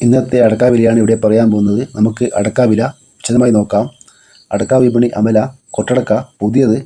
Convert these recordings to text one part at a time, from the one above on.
ഇന്നത്തെ അടക്ക വിലയാണ് ഇവിടെ പറയാൻ പോകുന്നത്. നമുക്ക് അടക്ക വില വിശദമായി നോക്കാം. അടക്ക വിപണി അമല കൊട്ടടക്ക പുതിയത്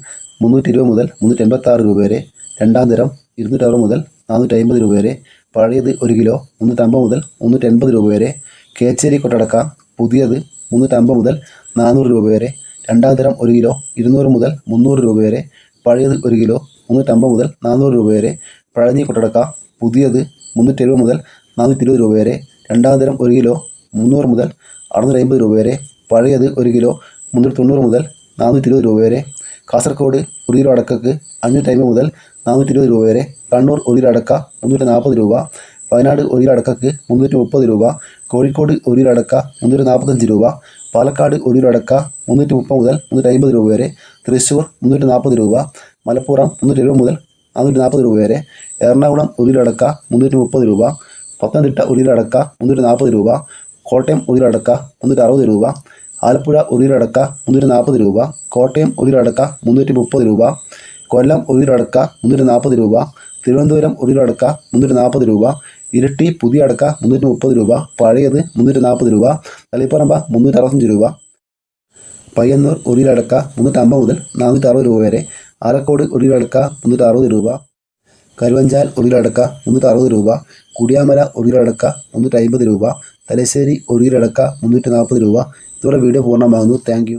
മുന്നൂറ്റി ഇരുപത് മുതൽ മുന്നൂറ്റി എൺപത്തി ആറ് രൂപ വരെ രണ്ടാം തരം ഇരുന്നൂറ്റി അറുപത് മുതൽ നാനൂറ്റി അമ്പത് രൂപ വരെ പഴയത് ഒരു കിലോ മുന്നൂറ്റമ്പത് മുതൽ മുന്നൂറ്റി എൺപത് രൂപ വരെ കേച്ചേരി കൊട്ടടക്ക പുതിയത് മുന്നൂറ്റമ്പത് മുതൽ നാനൂറ് രൂപ വരെ രണ്ടാം തരം ഒരു കിലോ ഇരുന്നൂറ് മുതൽ മുന്നൂറ് രൂപ വരെ പഴയത് ഒരു കിലോ മുന്നൂറ്റമ്പത് മുതൽ നാനൂറ് രൂപ വരെ പഴഞ്ഞി കൊട്ടടക്ക പുതിയത് മുന്നൂറ്റി എഴുപത് മുതൽ നാനൂറ്റി ഇരുപത് രൂപ വരെ രണ്ടാം തരം ഒരു കിലോ മുന്നൂറ് മുതൽ അറുന്നൂറ്റി അമ്പത് രൂപ വരെ. പഴയത് ഒരു കിലോ മുന്നൂറ്റി തൊണ്ണൂറ് മുതൽ നാനൂറ്റി ഇരുപത് രൂപ വരെ. കാസർഗോഡ് ഒരു കിലോ അടക്കക്ക് അഞ്ഞൂറ്റി അമ്പത് മുതൽ നാനൂറ്റി ഇരുപത് രൂപ വരെ. കണ്ണൂർ ഒരു കിലോ അടക്ക മുന്നൂറ്റി നാൽപ്പത് രൂപ. വയനാട് ഒരു കിലോ അടക്കക്ക് മുന്നൂറ്റി മുപ്പത് രൂപ. കോഴിക്കോട് ഒരു കിലോ അടക്ക മുന്നൂറ്റി നാൽപ്പത്തഞ്ച് രൂപ. പാലക്കാട് ഒരു കിലോ അടക്ക മുന്നൂറ്റി മുപ്പത് മുതൽ മുന്നൂറ്റി അമ്പത് രൂപ വരെ. തൃശ്ശൂർ മുന്നൂറ്റി നാൽപ്പത് രൂപ. മലപ്പുറം മുന്നൂറ്റി എഴുപത് മുതൽ നാനൂറ്റി നാൽപ്പത് രൂപ വരെ. എറണാകുളം ഒരു കിലോ അടക്ക മുന്നൂറ്റി മുപ്പത് രൂപ. പത്തനംതിട്ട അടക്ക മുന്നൂറ്റി നാൽപ്പത് രൂപ കോട്ടയം അടക്ക മുന്നൂറ്റി അറുപത് രൂപ ആലപ്പുഴ അടക്ക മുന്നൂറ്റി നാൽപ്പത് രൂപ കോട്ടയം അടക്ക മുന്നൂറ്റി മുപ്പത് രൂപ കൊല്ലം അടക്ക മുന്നൂറ്റി നാൽപ്പത് രൂപ തിരുവനന്തപുരം അടക്ക മുന്നൂറ്റി നാൽപ്പത് രൂപ ഇരട്ടി പുതിയ അടക്ക മുന്നൂറ്റി മുപ്പത് രൂപ പഴയത് മുന്നൂറ്റി നാൽപ്പത് രൂപ തളിപ്പറമ്പ മുന്നൂറ്റി അറുപത്തഞ്ച് രൂപ പയ്യന്നൂർ ഒരു കിലോ അടക്ക മുന്നൂറ്റി അമ്പത് മുതൽ നാനൂറ്റി അറുപത് രൂപ വരെ ആലക്കോട് ഒരു അടക്ക മുന്നൂറ്റി അറുപത് രൂപ കരുവഞ്ചാൽ ഒരു കിലോ അടക്ക മുന്നൂറ്റി അറുപത് രൂപ. കുടിയാമല ഒരു കിലോ അടക്ക മുന്നൂറ്റി അമ്പത് രൂപ. തലശ്ശേരി ഒരു കിലോ അടക്ക മുന്നൂറ്റി നാൽപ്പത് രൂപ. ഇതോടെ വീഡിയോ പൂർണമാകുന്നു. താങ്ക്